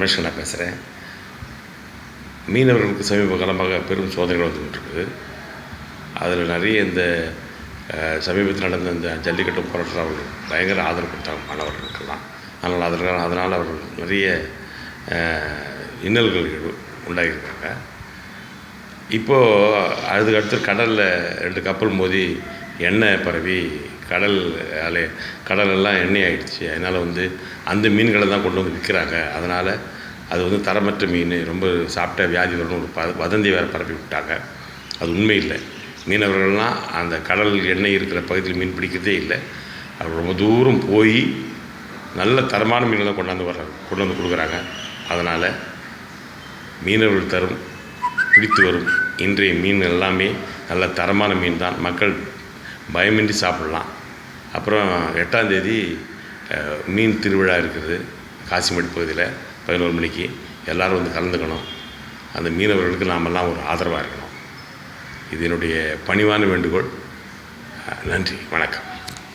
ரமேஷ் கண்ணா பேசுகிறேன் மீனவர்களுக்கு சமீப காலமாக பெரும் சோதனைகள் வந்துகிட்டு அதில் நிறைய இந்த சமீபத்தில் நடந்த இந்த ஜல்லிக்கட்டு போராட்டம் அவர்கள் பயங்கர ஆதரவு கொடுத்தாங்க மாணவர்களுக்கெல்லாம். அதனால் அதனால் அதனால் அவர்கள் நிறைய இன்னல்கள் உண்டாகியிருக்காங்க இப்போது அதுக்கு அடுத்து கடலில் ரெண்டு கப்பல் மோதி எண்ணெய் பரவி கடல் அலை கடலெல்லாம் எண்ணெய் ஆகிடுச்சு அதனால் வந்து அந்த மீன்களை தான் கொண்டு வந்து விற்கிறாங்க. அதனால் அது வந்து தரமற்ற மீன் ரொம்ப சாப்பிட்ட வியாதி வரும்னு ஒரு ப வதந்தி வேறு பரப்பி விட்டாங்க. அது உண்மை இல்லை. மீனவர்கள்லாம் அந்த கடல் எண்ணெய் இருக்கிற பகுதியில் மீன் பிடிக்கிறதே இல்லை. அவர் ரொம்ப தூரம் போய் நல்ல தரமான மீன்களை கொண்டாந்து வர்றாங்க கொண்டு வந்து கொடுக்குறாங்க. அதனால் மீனவர்கள் தரும் பிடித்து வரும் இன்றைய மீன் எல்லாமே நல்ல தரமான மீன் தான். மக்கள் பயமின்றி சாப்பிடலாம். அப்புறம் எட்டாந்தேதி மீன் திருவிழா இருக்குது காசிமேடு பகுதியில் பதினோரு மணிக்கு. எல்லோரும் வந்து கலந்துக்கணும். அந்த மீனவர்களுக்கு நாமெல்லாம் ஒரு ஆதரவாக இருக்கணும். இது என்னுடைய பணிவான வேண்டுகோள். நன்றி. வணக்கம்.